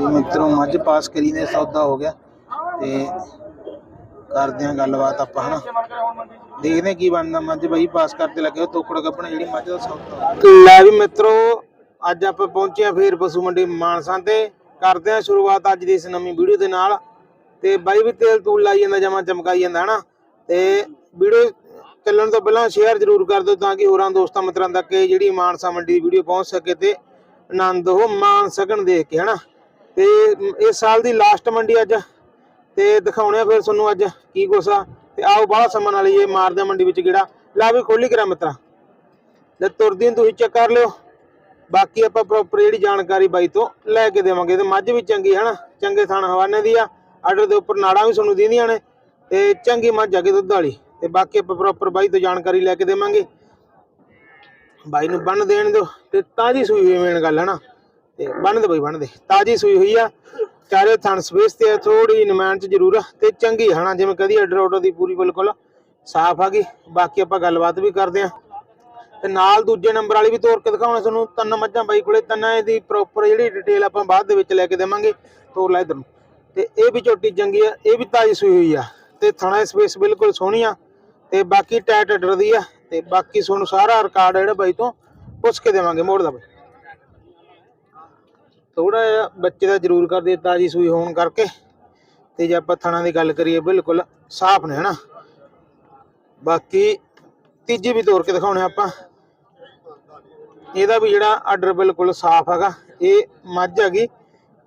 ਵੀ ਮਿੱਤਰੋ ਮੱਝ ਪਾਸ ਕਰੀ ਨੇ ਸੌਦਾ ਹੋ ਗਿਆ ਤੇ ਕਰਦੇ ਆ ਗੱਲਬਾਤ ਆਪਾਂ, ਹਨਾ? ਦੇਖਦੇ ਆ ਕੀ ਬਣਦਾ। ਮੱਝ ਬਾਈ ਪਾਸ ਕਰਦੇ ਲੱਗੇ ਤੋਕੜ ਕੱਪਣੇ ਜਿਹੜੀ ਮੱਝ ਦਾ ਸੌਦਾ ਲੈ ਵੀ ਮਿੱਤਰੋ, ਅੱਜ ਆਪਾਂ ਪਹੁੰਚੇ ਆ ਫੇਰ ਪਸ਼ੂ ਮੰਡੀ ਮਾਨਸਾ ਤੇ। ਕਰਦੇ ਆ ਸ਼ੁਰੂਆਤ ਅੱਜ ਦੀ ਇਸ ਨਵੀਂ ਵੀਡੀਓ ਦੇ ਨਾਲ। ਤੇ ਬਾਈ ਵੀ ਤੇਲ ਤੂਲ ਲਾਈ ਜਾਂਦਾ, ਜਮਾ ਚਮਕਾਈ ਜਾਂਦਾ, ਹਨਾ? ਤੇ ਵੀਡੀਓ ਚੱਲਣ ਤੋਂ ਪਹਿਲਾਂ ਸ਼ੇਅਰ ਜ਼ਰੂਰ ਕਰ ਦਿਓ ਤਾਂ ਕਿ ਹੋਰਾਂ ਦੋਸਤਾਂ ਮਿੱਤਰਾਂ ਤੱਕ ਇਹ ਜਿਹੜੀ ਮਾਨਸਾ ਮੰਡੀ ਦੀ ਵੀਡੀਓ ਪਹੁੰਚ ਸਕੇ ਤੇ ਆਨੰਦ ਉਹ ਮਾਣ ਸਕਣ ਦੇਖ ਕੇ, ਹਨਾ? ਤੇ ਇਸ ਸਾਲ ਦੀ ਲਾਸਟ ਮੰਡੀ ਅੱਜ। ਤੇ ਦਿਖਾਉਣੇ ਆ ਫਿਰ ਤੁਹਾਨੂੰ ਅੱਜ ਕੀ ਕੁਛ ਤੇ ਆਓ ਬਾਹਲਾ ਸਮਾਂ ਨਾਲ ਇਹ ਮਾਰਦੇ ਮੰਡੀ ਵਿੱਚ ਕਿਹੜਾ ਲਾ ਵੀ ਖੋਲੀ ਕਰਾਂ ਮਿੱਤਰਾ। ਤੇ ਤੁਰਦੀ ਤੁਸੀਂ ਚੈੱਕ ਕਰ ਲਿਓ। ਬਾਕੀ ਆਪਾਂ ਪ੍ਰੋਪਰ ਜਿਹੜੀ ਜਾਣਕਾਰੀ ਬਾਈ ਤੋਂ ਲੈ ਕੇ ਦੇਵਾਂਗੇ। ਤੇ ਮੱਝ ਵੀ ਚੰਗੀ ਹੈ ਨਾ ਚੰਗੇ ਥਾਣ ਹਵਾਨੇ ਦੀ ਆ। ਆਰਡਰ ਦੇ ਉੱਪਰ ਨਾੜਾਂ ਵੀ ਤੁਹਾਨੂੰ ਦਿੰਦੀਆਂ ਨੇ। ਤੇ ਚੰਗੀ ਮੱਝ ਆ ਕੇ ਦੁੱਧ ਵਾਲੀ। ਤੇ ਬਾਕੀ ਆਪਾਂ ਪ੍ਰੋਪਰ ਬਾਈ ਤੋਂ ਜਾਣਕਾਰੀ ਲੈ ਕੇ ਦੇਵਾਂਗੇ। ਬਾਈ ਨੂੰ ਬੰਨ ਦੇਣ ਦਿਓ। ਤੇ ਤਾਜੀ ਸੂਈ ਹੋਈ ਮੇਨ ਗੱਲ ਹੈ ਨਾ ਤੇ ਬੰਨ ਦੇ ਬਾਈ, ਬੰਨ ਦੇ। ਤਾਜੀ ਸੂਈ ਹੋਈ ਆ। ਚਾਰੇ ਥਣ ਸਪੇਸ ਤੇ ਥੋੜੀ ਨਿਮਾਨ ਚ ਜ਼ਰੂਰ ਆ ਤੇ ਚੰਗੀ ਹਨਾ ਜਿਵੇਂ ਕਦੀ ਆਰਡਰ ਆਰਡਰ ਦੀ ਪੂਰੀ ਬਿਲਕੁਲ ਸਾਫ਼ ਆ ਗਈ। ਬਾਕੀ ਆਪਾਂ ਗੱਲਬਾਤ ਵੀ ਕਰਦੇ ਆ। ਤੇ ਨਾਲ ਦੂਜੇ ਨੰਬਰ ਵਾਲੀ ਵੀ ਤੋਰ ਕੇ ਦਿਖਾਉਣਾ ਤੁਹਾਨੂੰ, ਤਿੰਨ ਮੱਝਾਂ ਬਾਈ ਕੋਲੇ, ਤਿੰਨਾਂ ਇਹਦੀ ਪ੍ਰੋਪਰ ਜਿਹੜੀ ਡਿਟੇਲ ਆਪਾਂ ਬਾਅਦ ਦੇ ਵਿੱਚ ਲੈ ਕੇ ਦੇਵਾਂਗੇ, ਤੋਰ ਲੈ ਇਧਰ ਨੂੰ। ਤੇ ਇਹ ਵੀ ਚੋਟੀ ਚੰਗੀ ਆ, ਇਹ ਵੀ ਤਾਜੀ ਸੂਈ ਹੋਈ ਆ। ਤੇ ਥਣਾ ਸਪੇਸ ਬਿਲਕੁਲ ਸੋਹਣੀ ਆ। ਤੇ ਬਾਕੀ ਟੈਟ ਅੱਡਰ ਦੀ ਆ। ਤੇ ਬਾਕੀ ਤੁਹਾਨੂੰ ਸਾਰਾ ਰਿਕਾਰਡ ਜਿਹੜਾ ਬਾਈ ਤੋਂ ਪੁੱਛ ਕੇ ਦੇਵਾਂਗੇ ਮੋੜ ਦਾ ਬਾਈ। ਥੋੜਾ ਜਿਹਾ ਬੱਚੇ ਦਾ ਜ਼ਰੂਰ ਕਰਦੇ ਤਾਜੀ ਸੂਈ ਹੋਣ ਕਰਕੇ ਤੇ ਜੇ ਆਪਾਂ ਥਣਾ ਦੀ ਗੱਲ ਕਰੀਏ ਬਿਲਕੁਲ ਸਾਫ਼ ਨੇ, ਹਨਾ? ਬਾਕੀ ਤੀਜੀ ਵੀ ਤੋੜ ਕੇ ਦਿਖਾਉਣੇ ਆਪਾਂ। ਇਹਦਾ ਵੀ ਜਿਹੜਾ ਆਰਡਰ ਬਿਲਕੁਲ ਸਾਫ਼ ਹੈਗਾ, ਇਹ ਮੱਝ ਹੈਗੀ,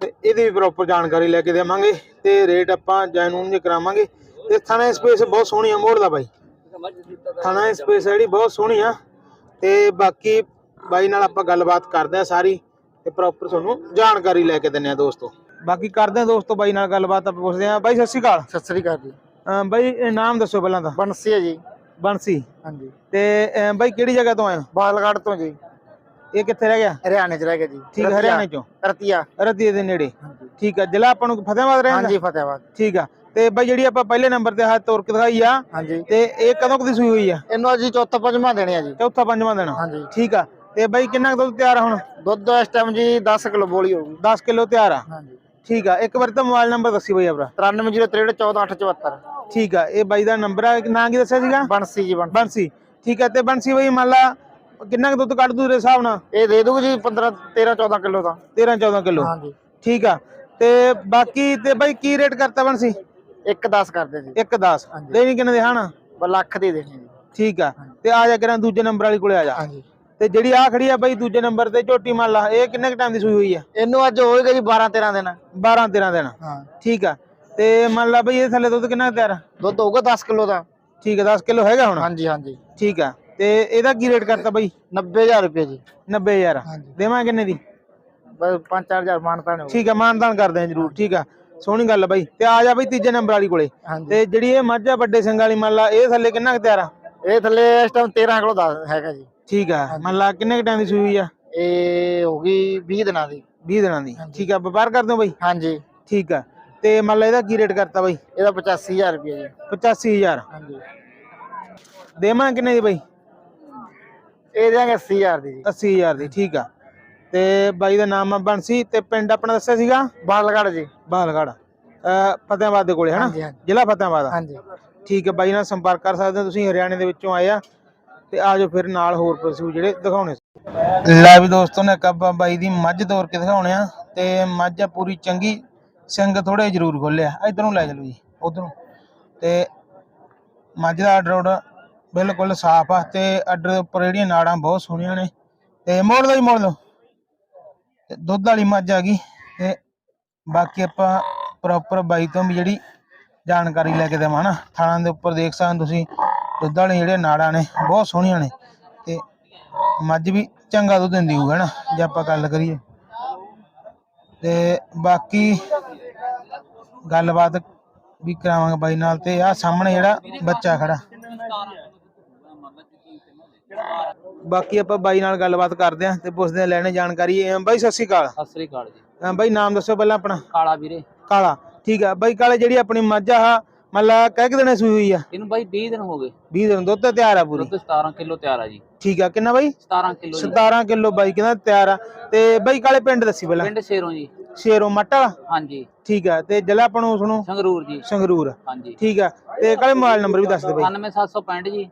ਤੇ ਇਹਦੀ ਵੀ ਪ੍ਰੋਪਰ ਜਾਣਕਾਰੀ ਲੈ ਕੇ ਦੇਵਾਂਗੇ ਤੇ ਰੇਟ ਆਪਾਂ ਜੈਨੂਨ ਜੇ ਕਰਾਵਾਂਗੇ। ਤੇ ਥਾਣਾ ਸਪੇਸ ਬਹੁਤ ਸੋਹਣੀ ਆ ਮੋੜ ਦਾ ਬਾਈ। ਥਾਣਾ ਸਪੇਸ ਜਿਹੜੀ ਬਹੁਤ ਸੋਹਣੀ ਆ। ਤੇ ਬਾਕੀ ਬਾਈ ਨਾਲ ਆਪਾਂ ਗੱਲਬਾਤ ਕਰਦੇ ਆ ਸਾਰੀ। ਤੇ ਪ੍ਰੋਪਰ ਤੁਹਾਨੂੰ ਜਾਣਕਾਰੀ ਲੈ ਕੇ ਦਿੰਨੇ ਆ ਦੋਸਤੋ। ਬਾਕੀ ਕਰਦੇ ਆ ਦੋਸਤੋ ਬਾਈ ਨਾਲ ਗੱਲਬਾਤ ਆਪਾਂ ਪੁੱਛਦੇ ਆ ਬਾਈ ਸਤਿ ਸ਼੍ਰੀ ਅਕਾਲ। ਸਤਿ ਸ੍ਰੀ ਅਕਾਲ ਜੀ। ਅਮ ਬਾਈ ਇਹ ਨਾਮ ਦੱਸੋ ਪਹਿਲਾਂ ਤਾਂ। ਬੰਸੀ ਹੈ ਜੀ। ਬੰਸੀ। ਹਾਂਜੀ। ਤੇ ਅਮ ਬਾਈ ਕਿਹੜੀ ਜਗ੍ਹਾ ਤੋਂ ਆਏ ਹੋ? ਬਾਲਗੜ ਤੋਂ ਜੀ। ਇਹ ਕਿੱਥੇ ਰਹਿ ਗਿਆ? ਹਰਿਆਣੇ ਚ ਰਹਿ ਗਿਆ ਜੀ। ਠੀਕ ਹੈ, ਹਰਿਆਣੇ ਚੋਂ? ਰਤੀਆ। ਰਤੀਏ ਦੇ ਨੇੜੇ। ਹਾਂਜੀ। ਠੀਕ ਆ ਜ਼ਿਲ੍ਹਾ ਆਪਾਂ ਨੂੰ ਫਤਿਹਾਬਾਦ ਰਹਿੰਦਾ ਹਾਂਜੀ ਫਤਿਆਬਾਦ ਠੀਕ ਆ। ਤੇ ਬਾਈ ਜਿਹੜੀ ਆਪਾਂ ਪਹਿਲੇ ਨੰਬਰ ਤੇ ਹੱਥ ਤੋਰ ਕੇ ਦਿਖਾਈ ਆ ਹਾਂਜੀ। ਤੇ ਇਹ ਕਦੋਂ ਕਦੀ ਸੂਈ ਹੋਈ ਆ? ਇਹਨੂੰ ਅਸੀਂ ਚੌਥਾ ਪੰਜਵਾਂ ਦੇਣੇ ਆ ਜੀ। ਚੌਥਾ ਪੰਜਵਾਂ ਦਿਨ ਹਾਂਜੀ। ਠੀਕ ਆ। ਤੇ ਬਾਈ ਕਿੰਨਾ ਕੁ ਦੁੱਧ ਤਿਆਰ ਆ ਹੁਣ? ਦੁੱਧ ਇਸ ਟਾਈਮ ਜੀ 10 ਕਿਲੋ ਬੋਲੀ ਹੋਊਗੀ 10 ਕਿਲੋ ਤਿਆਰ ਆ। ਹਾਂਜੀ। ਠੀਕ ਆ ਇੱਕ ਵਾਰ ਤਾਂ ਮੋਬਾਈਲ ਨੰਬਰ ਦੱਸੀ ਬਾਈ ਆਪਣਾ। 9303148874 ਠੀਕ ਆ ਇਹ ਬਾਈ ਦਾ ਨੰਬਰ ਆ ਨਾਂ ਕੀ ਦੱਸਿਆ ਸੀਗਾ? ਬੰਸੀ ਜੀ ਬੰਸੀ। ਬੰਸੀ। ਠੀਕ ਆ ਤੇ ਬੰਸੀ ਬਾਈ ਮੰਨ ਲਾ ਕਿੰਨਾ ਕੁ ਦੁੱਧ ਕੱਢ ਦੂ ਦੇ ਹਿਸਾਬ ਨਾਲ? ਇਹ ਦੇ ਦੂਗੀ ਜੀ 15 13 14 ਕਿਲੋ ਦਾ 13 14 ਕਿਲੋ। ਹਾਂਜੀ। ਠੀਕ ਆ ਤੇ ਬਾਕੀ ਤੇ ਬਾਈ ਕੀ ਰੇਟ ਕਰਤਾ ਬੰਸੀ? ਇੱਕ 10 ਕਰਦੇ ਜੀ। 1 10 ਹਾਂਜੀ। ਦੇਣੀ ਕਿੰਨੇ ਦੇ ਹਨਾ ਬ ਲੱਖ ਦੇ ਦੇਣੀ ਜੀ। ਠੀਕ ਆ ਤੇ ਆ ਜਾ ਕਰਾਂ ਦੂਜੇ ਨੰਬਰ ਵਾਲੀ ਕੋਲੇ ਆ ਜਾ। ਹਾਂਜੀ। ਤੇ ਜਿਹੜੀ ਆ ਖੜੀ ਆ ਬਾਈ ਦੂਜੇ ਨੰਬਰ ਤੇ ਝੋਟੀ ਮੰਨ ਲਾ ਇਹ ਕਿੰਨੇ ਕ ਟਾਈਮ ਦੀ ਸੂਈ ਹੋਈ ਆ? ਇਹਨੂੰ ਅੱਜ ਹੋਏਗਾ ਜੀ 12 13 ਦਿਨ। 12 13 ਦਿਨ। ਹਾਂ। ਠੀਕ ਆ। ਤੇ ਮੰਨ ਲਾ ਬਈ ਇਹ ਥੱਲੇ ਦੁੱਧ ਕਿੰਨਾ ਤਿਆਰ ਆ? ਦੁੱਧ ਹੋਊਗਾ 10 ਕਿਲੋ ਦਾ। ਠੀਕ ਆ 10 ਕਿਲੋ ਹੈਗਾ ਹੁਣ? ਹਾਂਜੀ ਹਾਂਜੀ। ਠੀਕ ਆ। ਤੇ ਇਹਦਾ ਕੀ ਰੇਟ ਕਰਤਾ ਬਾਈ? 90000 ਰੁਪਏ ਜੀ। 90000 ਹਾਂਜੀ। ਦੇਵਾਂ ਕਿੰਨੇ ਦੀ? ਬਸ 5-4000 ਮਾਨਤਾ ਨੇ ਠੀਕ ਆ ਮਾਨਦਾਨ ਕਰਦੇ ਆ ਜਰੂਰ। ਠੀਕ ਆ। ਸੋਹਣੀ ਗੱਲ ਆ ਬਾਈ। ਤੇ ਆ ਜਾ ਬਾਈ ਤੀਜੇ ਨੰਬਰ ਵਾਲੀ ਕੋਲੇ। ਤੇ ਜਿਹੜੀ ਇਹ ਮੱਝ ਆ ਵੱਡੇ ਸਿੰਘ ਵਾਲੀ ਮੰਨ ਲਾ ਇਹ ਥੱਲੇ ਕਿੰਨਾ ਕੁ ਤਿਆਰ ਆ? ਇਹ ਥੱਲੇ ਇਸ ਟਾਈਮ 13 ਕਿਲੋ ਦਾ ਹੈਗਾ ਜੀ। ਠੀਕ ਆ। ਮੰਨ ਲਾ ਕਿੰਨੇ ਟਾਈਮ ਦੀ ਸੂਈ ਹੋਈ ਆ? ਇਹ ਹੋ ਗਈ 20 ਦਿਨਾਂ ਦੀ। 20 ਦਿਨਾਂ ਦੀ। ਠੀਕ ਆ ਵਪਾਰ ਕਰਦੇ ਹੋ ਬਾਈ? ਹਾਂਜੀ। ਠੀਕ ਆ। ਤੇ ਮੰਨ ਲਾ ਇਹਦਾ ਕੀ ਰੇਟ ਕਰਤਾ ਬਾਈ? ਇਹਦਾ 85000 ਰੁਪਏ ਜੀ। 85000 ਹਾਂਜੀ। ਦੇਵਾਂ ਕਿੰਨੇ ਦੀ ਬਾਈ? ਇਹ ਦੇਾਂਗੇ 80000 ਦੀ ਜੀ। 80000 ਦੀ ਠੀਕ ਆ। ਤੇ ਬਾਈ ਦਾ ਨਾਮ ਆ ਬੰਸੀ ਤੇ ਪਿੰਡ ਆਪਣਾ ਦੱਸਿਆ ਸੀਗਾ? ਬਾਲਗੜ ਜੀ। ਬਾਲਗੜ ਅ ਫਤਿਆਬਾਦ ਦੇ ਕੋਲੇ ਹਨਾ? ਜ਼ਿਲ੍ਹਾ ਫਤਿਆਬਾਦ ਆ। ਹਾਂਜੀ। ਠੀਕ ਹੈ ਬਾਈ ਨਾਲ ਸੰਪਰਕ ਕਰ ਸਕਦੇ ਹੋ। ਤੁਸੀਂ ਹਰਿਆਣੇ ਦੇ ਵਿੱਚੋਂ ਆਏ ਆ। ਤੇ ਆਜੋ ਫਿਰ ਨਾਲ ਹੋਰ ਪਸ਼ੂ ਜਿਹੜੇ ਦਿਖਾਉਣੇ ਲੈ ਵੀ ਦੋਸਤੋ ਨੇ ਕੱਬਾ ਬਾਈ ਦੀ ਮੱਝ ਤੋਰ ਕੇ ਦਿਖਾਉਣੇ ਆ ਤੇ ਮੱਝ ਆ ਪੂਰੀ ਚੰਗੀ ਸਿੰਘ ਥੋੜੇ ਜ਼ਰੂਰ ਖੋਲਿਆ ਇਧਰੋਂ ਲੈ ਚਲੋ ਜੀ, ਉਧਰੋਂ। ਤੇ ਮੱਝ ਦਾ ਆਰਡਰ ਬਿਲਕੁਲ ਸਾਫ਼ ਆ ਤੇ ਆਰਡਰ ਦੇ ਉੱਪਰ ਜਿਹੜੀਆਂ ਨਾੜਾਂ ਬਹੁਤ ਸੋਹਣੀਆਂ ਨੇ। ਤੇ ਮੋੜ ਲਓ ਜੀ, ਮੋੜ ਲਓ। ਤੇ ਦੁੱਧ ਵਾਲੀ ਮੱਝ ਆ ਗਈ ਤੇ ਬਾਕੀ ਆਪਾਂ ਪ੍ਰੋਪਰ ਬਾਈ ਤੋਂ ਵੀ ਜਿਹੜੀ ਜਾਣਕਾਰੀ ਲੈ ਕੇ ਦੇਵਾਂ ਹਨਾ ਥਾਣਾ ਦੇ ਉੱਪਰ ਦੇਖ ਸਕਦੇ ਤੁਸੀਂ। ਦੁੱਧ ਵਾਲੇ ਜਿਹੜੇ ਨਾੜਾਂ ਨੇ ਬਹੁਤ ਸੋਹਣੀਆਂ ਨੇ ਤੇ ਮੱਝ ਵੀ ਚੰਗਾ ਦੁੱਧ ਦਿੰਦੀ ਹੋਊਗਾ ਨਾ ਜੇ ਆਪਾਂ ਗੱਲ ਕਰੀਏ। ਤੇ ਬਾਕੀ ਗੱਲਬਾਤ ਵੀ ਕਰਾਵਾਂਗੇ ਬਾਈ ਨਾਲ ਤੇ ਆ ਸਾਹਮਣੇ ਜਿਹੜਾ ਬੱਚਾ ਖੜਾ। ਬਾਕੀ ਆਪਾਂ ਬਾਈ ਨਾਲ ਗੱਲਬਾਤ ਕਰਦੇ ਆਂ ਤੇ ਪੁੱਛਦੇ ਆਂ ਲੈਣੇ ਜਾਣਕਾਰੀ। ਬਾਈ ਸਤਿ ਸ਼੍ਰੀ ਅਕਾਲ। ਸਤਿ ਸ੍ਰੀ ਅਕਾਲ ਜੀ। ਬਾਈ ਨਾਮ ਦੱਸੋ ਪਹਿਲਾਂ ਆਪਣਾ। ਕਾਲਾ ਵੀਰੇ। ਕਾਲਾ ਠੀਕ ਆ। ਬਾਈ ਕਾਲੇ ਜਿਹੜੀ ਆਪਣੀ ਮੱਝ ਆ ਮਤਲਬ ਕਹਿ ਕਿ ਦਿਨੇ ਸੂਈ ਹੋਈ ਆ। ਇਹਨੂੰ ਬਾਈ 20 ਦਿਨ ਹੋ ਗਏ। 20 ਦਿਨ ਦੁੱਧ ਤਾਂ ਤਿਆਰ ਆ ਪੂਰੀ। ਦੁੱਧ 17 ਕਿਲੋ ਤਿਆਰ ਆ ਜੀ। ਠੀਕ ਆ ਕਿੰਨਾ ਬਾਈ? 17 ਕਿਲੋ ਜੀ। 17 ਕਿਲੋ ਬਾਈ ਕਹਿੰਦਾ ਤਿਆਰ ਆ। ਤੇ ਬਾਈ ਕਾਲੇ ਪਿੰਡ ਦੱਸੀ ਪਹਿਲਾਂ। ਪਿੰਡ ਸ਼ੇਰੋਂ ਜੀ। ਸ਼ੇਰੋ ਮੱਟ ਹਾਂਜੀ। ਠੀਕ ਆ ਤੇ ਜ਼ਿਲ੍ਹਾ ਆਪਾਂ ਨੂੰ ਸੁਣੋ। ਸੰਗਰੂਰ ਜੀ। ਸੰਗਰੂਰ। ਹਾਂਜੀ। ਠੀਕ ਆ ਤੇ ਕਾਲੇ ਮੋਬਾਈਲ ਨੰਬਰ ਵੀ ਦੱਸ ਦੇ ਬਾਈ। 97765 ਜੀ।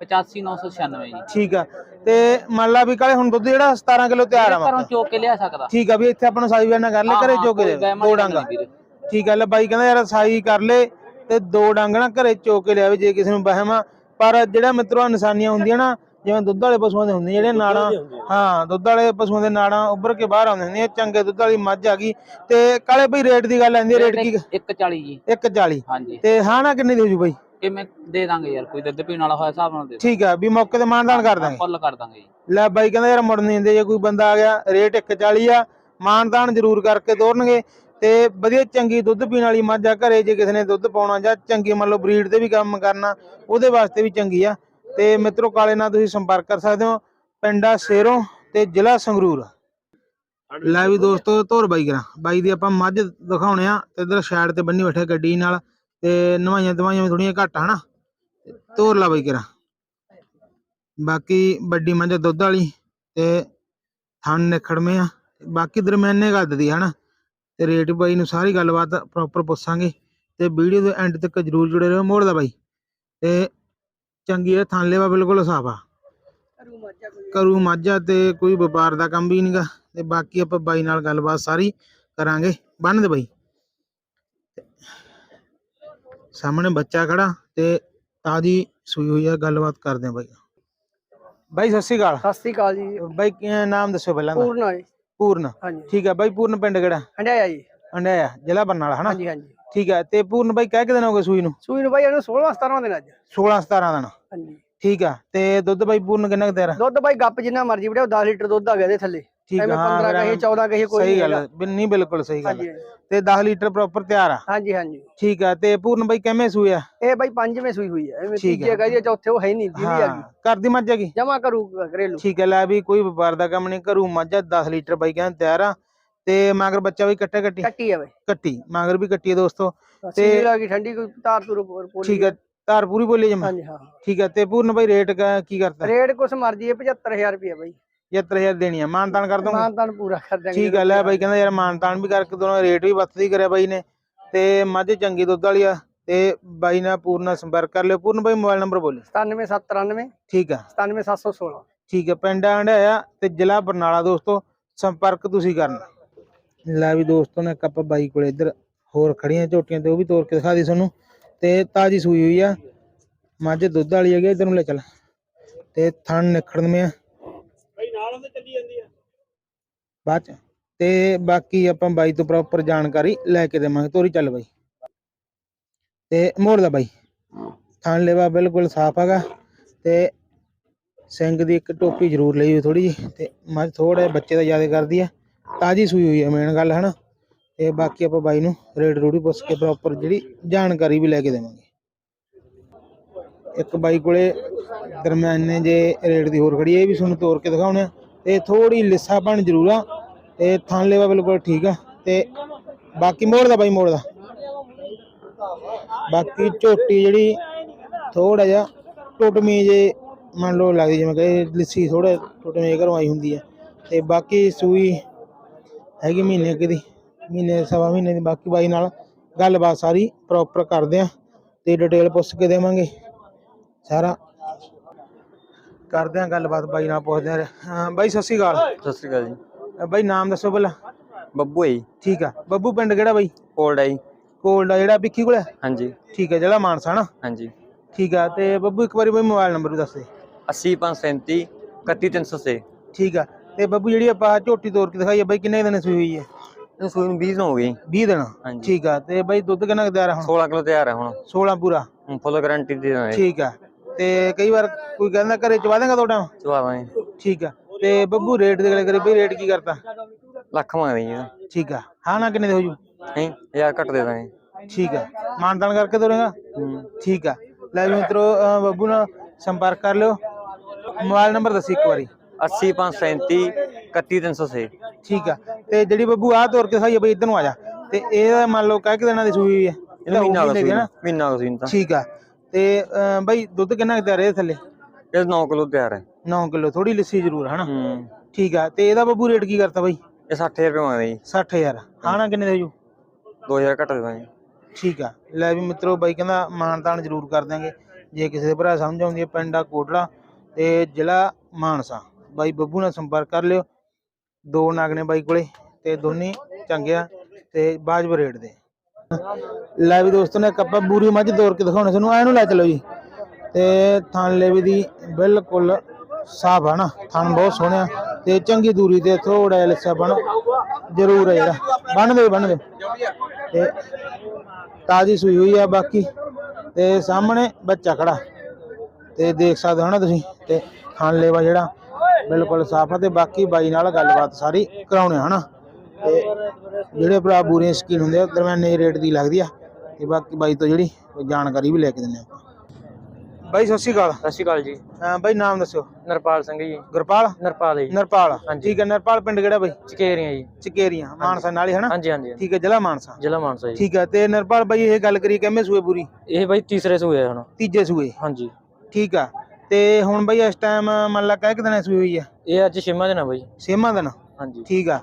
85996 ਜੀ। ਠੀਕ ਆ ਤੇ ਮੰਨ ਲਾ ਵੀ ਕਾਲੇ ਹੁਣ ਦੁੱਧ ਜਿਹੜਾ 17 ਕਿਲੋ ਤਿਆਰ ਆ ਘਰੋਂ ਚੋਕ ਕੇ ਲਿਆ ਸਕਦਾ। ਠੀਕ ਆ ਵੀ ਇੱਥੇ ਆਪਾਂ ਨੂੰ ਸਾਈ ਬਿਆਨਾ ਕਰ ਲੈ ਘਰੇ ਚੋਕੇ ਕੋਈ ਦੇ। ਡਾਂਗਾ। ਠੀਕ ਆ ਲੈ ਬਾਈ ਕਹਿੰਦਾ ਯਾਰ ਸਾਈ ਕਰ ਲੈ। ਤੇ ਦੋ ਡੰਗ ਨਾ ਘਰੇ ਚੋਕ ਕੇ ਲਿਆਵੇ ਜੇ ਕਿਸੇ ਨੂੰ ਵਹਿਮ ਆ। ਪਰ ਜਿਹੜਾ ਮਿੱਤਰੋ ਨਿਸ਼ਾਨੀਆਂ ਹੁੰਦੀਆਂ ਨਾ ਜਿਵੇਂ ਦੁੱਧ ਵਾਲੇ ਪਸ਼ੂਆਂ ਦੇ ਹੁੰਦੀਆਂ ਜਿਹੜੀਆਂ ਨਾੜਾਂ ਹਾਂ ਦੁੱਧ ਵਾਲੇ ਪਸ਼ੂਆਂ ਦੇ ਨਾੜਾਂ ਉੱਭਰ ਕੇ ਬਾਹਰ ਆਉਂਦੀਆਂ ਹੁੰਦੀਆਂ ਚੰਗੇ ਦੁੱਧ ਵਾਲੀ ਮੱਝ ਆ ਗਈ। ਤੇ ਕਾਲੇ ਬਈ ਰੇਟ ਦੀ ਗੱਲ ਆਂਦੀ ਹੈ ਰੇਟ ਕੀ 140 ਜੀ। 140 ਹਾਂਜੀ। ਤੇ ਹਾਂ ਨਾ ਕਿੰਨੇ ਦੀ ਜੂ ਬਾਈ ਕਿਵੇਂ ਦੇ ਦਾਂਗੇ ਯਾਰ ਕੋਈ ਦੁੱਧ ਪੀਣ ਵਾਲਾ ਹੋਇਆ ਹਿਸਾਬ ਨਾਲ ਦੇ ਠੀਕ ਆ ਵੀ ਮੌਕੇ ਤੇ ਮਾਨਦਾਨ ਕਰ ਦਾਂਗੇ। ਫੁੱਲ ਕਰ ਦਾਂਗੇ ਜੀ। ਲੈ ਬਾਈ ਕਹਿੰਦਾ ਯਾਰ ਮੁੜ ਨਹੀਂ ਦਿੰਦੇ ਜੇ ਕੋਈ ਬੰਦਾ ਆ ਗਿਆ ਰੇਟ 140 ਆ ਮਾਨਦਾਨ ਜ਼ਰੂਰ ਕਰਕੇ ਤੋਰਨਗੇ। ਤੇ ਵਧੀਆ ਚੰਗੀ ਦੁੱਧ ਪੀਣ ਵਾਲੀ ਮੱਝ ਆ ਘਰੇ, ਜੇ ਕਿਸੇ ਨੇ ਦੁੱਧ ਪਾਉਣਾ ਜਾਂ ਚੰਗੀ ਮੰਨ ਲਓ ਬਰੀਡ ਤੇ ਵੀ ਕੰਮ ਕਰਨਾ, ਉਹਦੇ ਵਾਸਤੇ ਵੀ ਚੰਗੀ ਆ। ਤੇ ਮਿੱਤਰੋ, ਕਾਲੇ ਨਾਲ ਤੁਸੀਂ ਸੰਪਰਕ ਕਰ ਸਕਦੇ ਹੋ। ਪਿੰਡਾ ਸ਼ੇਰੋਂ ਤੇ ਜ਼ਿਲ੍ਹਾ ਸੰਗਰੂਰ। ਲੈ ਵੀ ਦੋਸਤੋ, ਧੋਰ ਬਾਈ ਕਰਾਂ। ਬਾਈ ਦੀ ਆਪਾਂ ਮੱਝ ਦਿਖਾਉਣੇ ਆ, ਤੇ ਇਧਰ ਸਾਈਡ ਤੇ ਬੰਨੀ ਬੈਠੇ ਗੱਡੀ ਨਾਲ, ਤੇ ਨਵਾਈਆਂ ਦਵਾਈਆਂ ਵੀ ਥੋੜੀਆਂ ਘੱਟ ਹਨਾ? ਧੋਰ ਲਾ ਬਾਈ ਕਰਾਂ। ਬਾਕੀ ਵੱਡੀ ਮੱਝ ਆ ਦੁੱਧ ਵਾਲੀ, ਤੇ ਥਣ ਨਿਖੜਵੇਂ ਆ। ਬਾਕੀ ਦਰਮਿਆਨੇ ਗੱਦ ਦੀ ਹਨਾ? ਤੇ ਰੇਟ ਬਾਈ ਨੂੰ ਸਾਰੀ ਗੱਲਬਾਤ ਪ੍ਰੋਪਰ ਪੁੱਛਾਂਗੇ ਤੇ ਵੀਡੀਓ ਦੇ ਐਂਡ ਤੱਕ ਜਰੂਰ ਜੁੜੇ ਰਹੋ ਮੋੜ ਦਾ ਬਾਈ। ਤੇ ਚੰਗੀ ਹੈ ਥਣ ਲੈਵਾ ਬਿਲਕੁਲ ਸਾਫ਼ ਆ। ਕਰੂ ਮਾਝਾ ਤੇ ਕੋਈ ਵਪਾਰ ਦਾ ਕੰਮ ਵੀ ਨਹੀਂਗਾ ਤੇ ਬਾਕੀ ਆਪਾਂ ਬਾਈ ਨਾਲ ਗੱਲਬਾਤ ਸਾਰੀ ਕਰਾਂਗੇ। ਬੰਨ ਦੇ ਬਾਈ। ਸਾਹਮਣੇ ਬੱਚਾ ਖੜਾ ਤੇ ਤਾਜੀ ਸੂਈ ਹੋਈ ਆ ਗੱਲਬਾਤ ਕਰਦੇ ਆ ਬਾਈ ਬਾਈ ਸਤਿ ਸ਼੍ਰੀ ਅਕਾਲ। ਸਤਿ ਸ੍ਰੀ ਅਕਾਲ ਜੀ। ਬਾਈ ਕੀ ਨਾਮ ਦੱਸੋ ਪਹਿਲਾਂ ਦਾ? ਪੂਰਨਾ ਜੀ। ਪੂਰਨ। ਹਾਂਜੀ। ਠੀਕ ਆ ਬਾਈ ਪੂਰਨ ਪਿੰਡ ਕਿਹੜਾ? ਹੰਡਿਆਇਆ ਜੀ। ਅੰਡਿਆ ਜ਼ਿਲ੍ਹਾ ਬਰਨਾਲਾ ਹਨਾ? ਹਾਂਜੀ ਹਾਂਜੀ। ਠੀਕ ਆ ਤੇ ਪੂਰਨ ਬਾਈ ਕਹਿ ਕੇ ਦਿਨ ਹੋ ਗਏ ਸੂਈ ਨੂੰ? ਸੂਈ ਨੂੰ ਬਾਈ ਇਹਨੂੰ 16 17 ਦਿਨ ਅੱਜ। 16 17 ਦਿਨ। ਹਾਂਜੀ। ਠੀਕ ਆ ਤੇ ਦੁੱਧ ਬਾਈ ਪੂਰਨ ਕਿੰਨਾ ਕੁ ਤੇਰਾ? ਦੁੱਧ ਬਾਈ ਗੱਪ ਜਿੰਨਾ ਮਰਜ਼ੀ ਵੜਿਆ 10 ਲੀਟਰ ਦੁੱਧ ਆ ਗਿਆ ਇਹਦੇ ਥੱਲੇ। ਠੀਕ ਐਵੇਂ ਆ ਹਾਂ 15 ਕਹੇ 14 ਕਹੇ ਕੋਈ ਸਹੀ ਗੱਲ। ਹੈ, ਬਿਲ- ਨਹੀਂ ਬਿਲਕੁਲ ਸਹੀ ਗੱਲ ਹਾਂਜੀ ਹੈ। ਤੇ 10 ਲੀਟਰ ਪ੍ਰੋਪਰ ਤਿਆਰ ਆ? ਹਾਂਜੀ ਹਾਂਜੀ। ਠੀਕ ਆ ਤੇ ਪੂਰਨ ਬਾਈ ਕਿਵੇਂ ਸੂਇਆ ਇਹ ਬਾਈ ਪੰਜਵੇਂ ਸੂਈ ਹੋਈ ਹੈ ਐਵੇਂ ਠੀਕ ਹੈ। ਤੀਜੇ ਕਹੀ ਚੌਥੇ ਉਹ ਹੈ ਹੀ ਨਹੀਂ ਦੀਦੀ ਆ ਹਾਂ ਘਰ ਦੀ ਮੱਝ ਹੈਗੀ? ਜਮਾ ਕਰੂ ਘਰੇਲੂ। ਠੀਕ ਹੈ ਲੈ ਵੀ ਕੋਈ ਵਪਾਰ ਦਾ ਕੰਮ ਨਹੀਂ ਕਰੂ ਮੱਝ ਆ, 10 ਲੀਟਰ ਬਾਈ ਕਹਿੰਦਾ ਤਿਆਰ ਆ। ਤੇ ਮਗਰ ਬੱਚਾ ਵੀ ਕੱਟੇ ਕੱਟੀ? ਕੱਟੀ ਆ ਬਾਈ। ਕੱਟੀ ਮਗਰ ਵੀ ਕੱਟੀ ਹੈ ਦੋਸਤੋ। ਤੇ ਲੱਗੀ ਠੰਡੀ ਕੋਈ ਤਾਰ ਤੁਰ ਪੋਲੀ ਠੀਕ ਹੈ ਧਾਰ ਪੂਰੀ ਬੋਲੀ ਜਮਾ? ਹਾਂਜੀ ਹਾਂ। ਠੀਕ ਹੈ ਤੇ ਪੂਰਨ ਬਾਈ ਰੇਟ ਕ- ਕੀ ਕਰਤਾ? ਰੇਟ ਕੁਛ ਮਰਜ਼ੀ ਹੈ 75000 ਰੁਪਏ ਬਾਈ। 70000 ਦੇਣੀ ਆ ਮਾਨਤਾਨ ਕਰ ਦੂੰਗਾ ਮਾਨਤਾਨ ਪੂਰਾ ਕਰ ਦਾਂਗੇ ਠੀਕ ਹੈ ਲੈ ਬਾਈ ਕਹਿੰਦਾ ਯਾਰ ਮਾਨਤਾਨ ਵੀ ਕਰਕੇ ਦੋਨੋਂ ਰੇਟ ਵੀ ਵੱਧਦੀ ਕਰਿਆ ਬਾਈ ਨੇ। ਤੇ ਮੱਝ ਚੰਗੀ ਦੁੱਧ ਵਾਲੀ ਆ ਤੇ ਬਾਈ ਨਾਲ ਪੂਰਨ ਸੰਪਰਕ ਕਰ ਲਿਓ। ਪੂਰਨ ਬਾਈ ਮੋਬਾਈਲ ਨੰਬਰ ਬੋਲੇ। 97793 ਠੀਕ ਆ। 97716 ਠੀਕ ਹੈ ਪਿੰਡ ਹੰਡਿਆਇਆ ਤੇ ਜ਼ਿਲ੍ਹਾ ਬਰਨਾਲਾ ਦੋਸਤੋ ਸੰਪਰਕ ਤੁਸੀਂ ਕਰਨਾ। ਲੈ ਵੀ ਦੋਸਤੋ ਨੇ ਇੱਕ ਆਪਾਂ ਬਾਈ ਕੋਲੇ ਇੱਧਰ ਹੋਰ ਖੜੀਆਂ ਝੋਟੀਆਂ ਤੇ ਉਹ ਵੀ ਤੋੜ ਕੇ ਦਿਖਾ ਦੀ ਤੁਹਾਨੂੰ। ਤੇ ਤਾਜੀ ਸੂਈ ਹੋਈ ਆ ਮੱਝ ਦੁੱਧ ਵਾਲੀ ਹੈਗੀ ਇਧਰ ਨੂੰ ਲੈ ਚੱਲ। ਤੇ ਥਣ ਨਿਖੜਨਵੇਂ ਆ। ਚੱਲੀ ਜਾਂਦੀ ਆ? ਬਾਅਦ ਚ। ਤੇ ਬਾਕੀ ਆਪਾਂ ਬਾਈ ਤੋਂ ਪ੍ਰੋਪਰ ਜਾਣਕਾਰੀ ਲੈ ਕੇ ਦੇਵਾਂਗੇ। ਤੋਰੀ ਚੱਲ ਬਾਈ। ਤੇ ਮੋੜ ਦਾ ਬਾਈ। ਥਣ ਲੈਵਾ ਬਿਲਕੁਲ ਸਾਫ਼ ਹੈਗਾ। ਤੇ ਸਿੰਘ ਦੀ ਇੱਕ ਟੋਪੀ ਜ਼ਰੂਰ ਲਈ ਹੋਈ ਥੋੜੀ ਜੀ ਤੇ ਮੱਝ ਥੋੜਾ ਬੱਚੇ ਦਾ ਜ਼ਿਆਦਾ ਕਰਦੀ ਆ। ਤਾਜੀ ਸੂਈ ਹੋਈ ਹੈ ਮੇਨ ਗੱਲ ਹਨਾ? ਤੇ ਬਾਕੀ ਆਪਾਂ ਬਾਈ ਨੂੰ ਰੇਟ ਰੂੜੀ ਪੁੱਛ ਕੇ ਪ੍ਰੋਪਰ ਜਿਹੜੀ ਜਾਣਕਾਰੀ ਵੀ ਲੈ ਕੇ ਦੇਵਾਂਗੇ। ਇੱਕ ਬਾਈ ਕੋਲੇ ਦਰਮਿਆਨੇ ਜੇ ਰੇਟ ਦੀ ਹੋਰ ਖੜੀ ਹੈ ਇਹ ਵੀ ਤੁਹਾਨੂੰ ਤੋੜ ਕੇ ਦਿਖਾਉਣੇ ਆ। ਤੇ ਥੋੜੀ ਲਿੱਸਾ ਬਣ ਜ਼ਰੂਰ ਆ। ਤੇ ਥਾਂਲੇਵਾ ਬਿਲਕੁਲ ਠੀਕ ਆ। ਤੇ ਬਾਕੀ ਮੋੜ ਦਾ ਬਾਈ, ਮੋੜ ਦਾ। ਬਾਕੀ ਝੋਟੀ ਜਿਹੜੀ ਥੋੜਾ ਜਿਹਾ ਟੁੱਟਮੀ ਜੇ ਮੰਨ ਲਓ ਲੱਗਦੀ ਜਿਵੇਂ ਕਿ ਲਿੱਸੀ ਥੋੜਾ ਟੁੱਟਵੀਂ ਘਰੋਂ ਆਈ ਹੁੰਦੀ ਹੈ ਤੇ ਬਾਕੀ ਸੂਈ ਹੈਗੀ ਮਹੀਨੇ ਕੁ ਦੀ, ਮਹੀਨੇ ਸਵਾ ਮਹੀਨੇ ਦੀ, ਬਾਕੀ ਬਾਈ ਨਾਲ ਗੱਲਬਾਤ ਸਾਰੀ ਪ੍ਰੋਪਰ ਕਰਦੇ ਆ। ਤੇ ਡਿਟੇਲ ਪੁੱਛ ਕੇ ਦੇਵਾਂਗੇ। ਸਾਰਾ ਕਰਦੇ ਆ ਗੱਲਬਾਤ ਬਾਈ ਨਾਲ ਪੁੱਛਦੇ ਆ। ਹਾਂ ਬਾਈ ਸਤਿ ਸ਼੍ਰੀ ਅਕਾਲ। ਸਤਿ ਸ਼੍ਰੀ ਅਕਾਲ ਜੀ। ਅ ਬਾਈ ਨਾਮ ਦੱਸੋ ਪਹਿਲਾਂ। ਬੱਬੂ ਹੈ ਜੀ। ਠੀਕ ਆ। ਬੱਬੂ ਪਿੰਡ ਕਿਹੜਾ ਬਾਈ? ਕੋਲਡ ਹੈ ਜੀ। ਕੋਲ ਦਾ ਜਿਹੜਾ ਵਿੱਕੀ ਕੋਲ ਹੈ ਹਾਂਜੀ। ਠੀਕ ਹੈ ਜਿਹੜਾ ਮਾਨਸਾ ਨਾ? ਹਾਂਜੀ। ਠੀਕ ਆ ਤੇ ਬੱਬੂ ਇੱਕ ਵਾਰੀ ਬਾਈ ਮੋਬਾਈਲ ਨੰਬਰ ਵੀ ਦੱਸ ਦੇ। 80537 31306 ਠੀਕ ਆ ਤੇ ਬੱਬੂ ਜਿਹੜੀ ਆਪਾਂ ਆਹ ਝੋਟੀ ਤੋੜ ਕੇ ਦਿਖਾਈ ਆ ਬਾਈ ਕਿੰਨੇ ਦਿਨ ਸੂਈ ਹੋਈ ਹੈ ਇਹ ਸੂਈ ਨੂੰ 20 ਦਿਨ ਹੋ ਗਏ ਜੀ। 20 ਦਿਨ। ਹਾਂਜੀ। ਠੀਕ ਆ ਤੇ ਬਾਈ ਦੁੱਧ ਕਿੰਨਾ ਕੁ ਤਿਆਰ ਆ ਹੁਣ? 16 ਕਿਲੋ ਤਿਆਰ ਹੈ ਹੁਣ। 16 ਪੂਰਾ? ਹੁਣ ਫੁੱਲ ਗਾਰੰਟੀ ਦੇ ਦਾਂਗੇ ਠੀਕ ਆ ਤੇ ਕਈ ਵਾਰ ਕੋਈ ਕਹਿੰਦਾ ਘਰੇ ਚਵਾ ਦੇਗਾ ਤੁਹਾਡਾ? ਚਵਾ ਦਾਂਗੇ ਠੀਕ ਆ। ਤੇ ਬੱਬੂ ਰੇਟ ਦੀ ਗੱਲ ਕਰੀ ਬਈ ਰੇਟ ਕੀ ਕਰਤਾ? ਲੱਖ ਮੰਗਦੇ ਜੀ। ਇਹਦਾ। ਠੀਕ ਆ। ਹਾਂ ਨਾ ਕਿੰਨੇ ਦੇ ਹੋ ਜੂ? ਨਹੀਂ ਹਜ਼ਾਰ ਘੱਟ ਦੇ ਦਾਂਗੇ। ਠੀਕ ਆ। ਮਾਨਦਾਨ ਕਰਕੇ ਤੋਰੇਗਾ? ਹੂੰ। ਠੀਕ ਆ। ਲੈ ਵੀ ਮਿੱਤਰੋ ਅਹ ਬੱਬੂ ਨਾਲ ਸੰਪਰਕ ਕਰ ਲਿਓ। ਮੋਬਾਈਲ ਨੰਬਰ ਦੱਸੀ ਇੱਕ ਵਾਰੀ। 80537 31306 ਠੀਕ ਆ। ਤੇ ਜਿਹੜੀ ਬੱਬੂ ਆ ਤੋਰ ਕੇ ਦਿਖਾਈ ਆ ਬਈ ਇੱਧਰ ਨੂੰ ਆ ਜਾ। ਤੇ ਇਹ ਮੰਨ ਲਓ ਕਹਿ ਕੇ ਦਿਨਾਂ ਦੀ ਸੂਈ ਹੈ ਇਹਨੂੰ ਮਹੀਨਾ ਹੋ ਗਿਆ ਹੈ ਨਾ? ਮਹੀਨਾ ਹੋ ਗਿਆ ਤਾਂ। ਠੀਕ ਆ। ਤੇ ਅਹ ਬਈ ਦੁੱਧ ਕਿੰਨਾ ਕੁ ਤਿਆਰ ਹੈ ਇਹਦੇ ਥੱਲੇ? ਇਹ 9 ਕਿਲੋ ਤਿਆਰ ਹੈ। 9 ਕਿਲੋ ਥੋੜੀ ਲੱਸੀ ਜ਼ਰੂਰ ਹਨਾ? ਹੂੰ। ਠੀਕ ਆ ਤੇ ਇਹਦਾ ਬੱਬੂ ਰੇਟ ਕੀ ਕਰਤਾ ਬਾਈ? ਇਹ 60000 ਰੁਪਏ ਮੰਗਦੇ ਜੀ। 60000 ਖਾਣਾ ਕਿੰਨੇ ਦੇ ਜੂ? 2000 ਘੱਟ ਦੇ ਦਾਂਗੇ। ਠੀਕ ਆ ਲੈ ਵੀ ਮਿੱਤਰੋ ਬਾਈ ਕਹਿੰਦਾ ਮਾਨਤਾਨ ਜ਼ਰੂਰ ਕਰ ਦਾਂਗੇ ਜੇ ਕਿਸੇ ਦੇ ਭਰਾ ਸਮਝ ਆਉਂਦੀ ਹੈ ਪਿੰਡ ਆ ਕੋਟੜਾ ਤੇ ਜ਼ਿਲ੍ਹਾ ਮਾਨਸਾ ਬਾਈ ਬੱਬੂ ਨਾਲ ਸੰਪਰਕ ਕਰ ਲਿਓ। ਦੋ ਨਾਗ ਨੇ ਬਾਈ ਕੋਲੇ ਤੇ ਦੋਨੇ ਚੰਗੇ ਆ ਤੇ ਬਾਜਬ ਰੇਟ ਦੇ। ਲੈ ਵੀ ਦੋਸਤੋ ਨੇ ਕੱਪਾ ਬੂਰੀ ਮੱਝ ਤੋੜ ਕੇ ਦਿਖਾਉਣੇ ਤੁਹਾਨੂੰ ਐ ਨੂੰ ਲੈ ਚਲੋ ਜੀ। ਤੇ ਥਣ ਲੇਵੀ ਦੀ ਬਿਲਕੁਲ ਸਾਫ਼ ਆ ਨਾ, ਥਣ ਬਹੁਤ ਸੋਹਣਿਆ ਤੇ ਚੰਗੀ ਦੂਰੀ ਤੇ ਥੋੜਾ ਜਿਹਾ ਲਿੱਸਾ ਬਣ, ਜ਼ਰੂਰ ਹੈ ਜਿਹੜਾ, ਬਣ ਦੇ ਬਣ ਦੇ। ਤੇ ਤਾਜੀ ਸੂਈ ਹੋਈ ਆ ਬਾਕੀ, ਤੇ ਸਾਹਮਣੇ ਬੱਚਾ ਖੜਾ, ਤੇ ਦੇਖ ਸਕਦੇ ਹੋ ਨਾ ਤੁਸੀਂ, ਤੇ ਖਾਣ ਲੇਵਾ ਜਿਹੜਾ ਬਿਲਕੁਲ ਸਾਫ਼ ਆ ਤੇ ਬਾਕੀ ਬਾਈ ਨਾਲ ਗੱਲਬਾਤ ਸਾਰੀ ਕਰਾਉਣੇ ਹਨਾ। ਤੇ ਜਿਹੜੇ ਭਰਾ ਬੂਰੇ ਸਕੀਨ ਹੁੰਦੇ ਆ ਦਰਮਿਆਨੇ ਰੇਟ ਦੀ ਲੱਗਦੀ ਆ। ਤੇ ਬਾਕੀ ਬਾਈ ਤੋਂ ਜਿਹੜੀ ਜਾਣਕਾਰੀ ਵੀ ਲੈ ਕੇ ਦਿੰਦੇ ਆਪਾਂ। ਬਾਈ ਸਤਿ ਸ਼੍ਰੀ ਅਕਾਲ। ਸਤਿ ਸ਼੍ਰੀ ਅਕਾਲ ਜੀ। ਹਾਂ ਬਾਈ ਨਾਮ ਦੱਸਿਓ। ਨਰਪਾਲ ਸਿੰਘ ਜੀ। ਗੁਰਪਾਲ? ਨਰਪਾਲ ਜੀ। ਨਰਪਾਲ। ਹਾਂਜੀ। ਠੀਕ ਹੈ ਨਰਪਾਲ ਪਿੰਡ ਕਿਹੜਾ ਬਾਈ? ਚਕੇਰੀਆਂ ਜੀ। ਚਕੇਰੀਆਂ ਮਾਨਸਾ ਨਾਲ ਹੀ ਹਨਾ? ਹਾਂਜੀ ਹਾਂਜੀ ਠੀਕ ਹੈ ਜ਼ਿਲ੍ਹਾ ਮਾਨਸਾ। ਜ਼ਿਲ੍ਹਾ ਮਾਨਸਾ ਜੀ। ਠੀਕ ਹੈ ਤੇ ਨਰਪਾਲ ਬਾਈ ਇਹ ਗੱਲ ਕਰੀ ਕਿਵੇਂ ਸੂਏ ਪੂਰੀ? ਇਹ ਬਾਈ ਤੀਸਰੇ ਸੂਏ ਆ ਹੁਣ। ਤੀਜੇ ਸੂਏ। ਹਾਂਜੀ। ਠੀਕ ਆ ਤੇ ਹੁਣ ਬਈ ਇਸ ਟਾਈਮ ਮੰਨ ਲਾ ਕਹਿ ਕਿ ਦਿਨਾਂ ਸੂਈ ਹੋਈ ਆ? ਇਹ ਅੱਜ ਛੇਵਾਂ ਦਿਨ ਆ ਬਾਈ। ਛੇਵਾਂ ਦਿਨ। ਹਾਂਜੀ। ਠੀਕ ਆ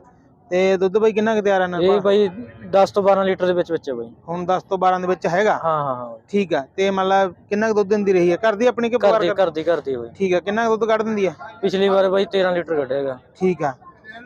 ਤੇ ਦੁੱਧ ਬਈ ਕਿੰਨਾ ਕੁ ਤਿਆਰ ਆ ਇਹ ਨਰਪਾਲ ਬਾਈ 10 ਤੋਂ 12 ਲੀਟਰ ਦੇ ਵਿੱਚ ਵਿੱਚ ਹੈ ਬਾਈ। ਹੁਣ 10 ਤੋਂ 12 ਦੇ ਵਿੱਚ ਹੈਗਾ? ਹਾਂ ਹਾਂ ਹਾਂ ਠੀਕ ਆ ਤੇ ਮੰਨ ਲਾ ਕਿੰਨਾ ਕੁ ਦੁੱਧ ਦਿੰਦੀ ਰਹੀ ਆ? ਕਰਦੀ ਆਪਣੀ ਕਿ ਦੀ ਕਰਦਾ? ਘਰ ਦੀ ਘਰ ਦੀ ਬਾਈ। ਠੀਕ ਆ ਕਿੰਨਾ ਕੁ ਦੁੱਧ ਕੱਢ ਦਿੰਦੀ ਆ? ਪਿਛਲੀ ਵਾਰ ਬਾਈ 13 ਲੀਟਰ ਕੱਢਿਆਗਾ ਠੀਕ ਆ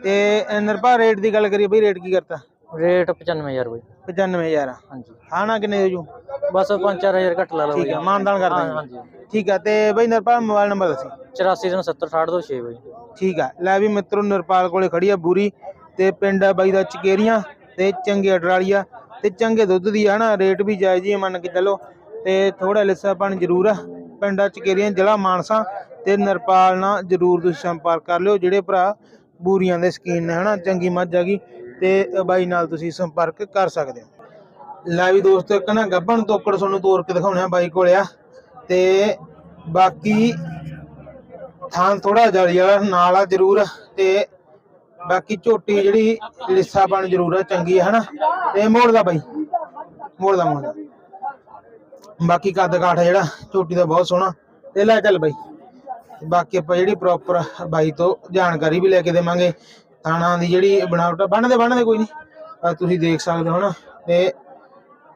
ਤੇ ਇਹ ਨਰਪਾਲ ਰੇਟ ਦੀ ਗੱਲ ਕਰੀਏ ਬਈ ਰੇਟ ਕੀ ਕਰਤਾ? ਰੇਟ 95000 ਬਾਈ। 95000 ਹਾਂਜੀ। ਖਾਣਾ ਕਿੰਨੇ ਦੇ ਜੂ? ਬਸ 5-4000 ਘੱਟ ਲਾ ਲਓ ਠੀਕ ਆ ਮਾਨਦਾਨ ਕਰ ਹਾਂ ਦਾਂਗੇ ਹਾਂਜੀ। ਠੀਕ ਆ ਤੇ ਬਈ ਨਰਪਾਲ ਮੋਬਾਈਲ ਨੰਬਰ ਦੱਸੀ। 84 ਦਿਨ 70 68 ਤੋਂ 6 ਬਾਈ। ਠੀਕ ਆ ਲੈ ਵੀ ਮਿੱਤਰੋ ਨਿਰਪਾਲ ਕੋਲੇ ਖੜੀ ਆ ਬੂਰੀ। ਤੇ ਪਿੰਡ ਆ ਬਾਈ ਦਾ ਚਕੇਰੀਆਂ ਤੇ ਚੰਗੇ ਅਡਰ ਆ ਤੇ ਚੰਗੇ ਦੁੱਧ ਦੀ ਆ ਨਾ ਰੇਟ ਵੀ ਜਾਇਜ਼ ਹੀ ਆ, ਮੰਨ ਕੇ ਚੱਲੋ ਤੇ ਥੋੜਾ ਲਿੱਸਾਪਣ ਜ਼ਰੂਰ ਆ। ਪਿੰਡ ਆ ਚਕੇਰੀਆਂ ਜ਼ਿਲ੍ਹਾ ਮਾਨਸਾ ਤੇ ਨਰਪਾਲ ਨਾਲ ਜ਼ਰੂਰ ਤੁਸੀਂ ਸੰਪਰਕ ਕਰ ਲਿਓ ਜਿਹੜੇ ਭਰਾ ਬੂਰੀਆਂ ਦੇ ਸਕੀਨ ਨੇ ਹਨਾ ਚੰਗੀ ਮੱਝ ਆ ਗਈ ਤੇ ਬਾਈ ਨਾਲ ਤੁਸੀਂ ਸੰਪਰਕ ਕਰ ਸਕਦੇ ਹੋ। ਲੈ ਵੀ ਦੋਸਤੋ ਇੱਕ ਨਾ ਗੱਬਣ ਤੋਕੜ ਤੁਹਾਨੂੰ ਤੋਰ ਕੇ ਦਿਖਾਉਣਾ ਬਾਈ ਕੋਲ ਆ ਤੇ ਬਾਕੀ ਥਾਂ ਥੋੜਾ ਜਾਲੀ ਵਾਲਾ ਨਾਲ ਆ ਜ਼ਰੂਰ ਤੇ ਬਾਕੀ ਝੋਟੀ ਜਿਹੜੀ ਲਿੱਸਾ ਬਣ ਜ਼ਰੂਰ ਆ, ਚੰਗੀ ਹੈ ਹਨਾ? ਤੇ ਮੋੜ ਬਾਈ, ਮੋੜ ਦਾ ਬਾਕੀ ਕੱਦ ਕਾਠ ਜਿਹੜਾ, ਝੋਟੀ ਦਾ ਬਹੁਤ ਸੋਹਣਾ। ਤੇ ਲੈ ਚੱਲ ਬਾਈ। ਬਾਕੀ ਆਪਾਂ ਜਿਹੜੀ ਪ੍ਰੋਪਰ ਬਾਈ ਤੋਂ ਜਾਣਕਾਰੀ ਵੀ ਲੈ ਕੇ ਦੇਵਾਂਗੇ। ਥਾਣਾ ਦੀ ਜਿਹੜੀ ਬਣਾਵਟ ਬਣਦੇ ਬਣਦੇ ਕੋਈ ਨਹੀਂ। ਤੁਸੀਂ ਦੇਖ ਸਕਦੇ ਹੋ ਨਾ ਤੇ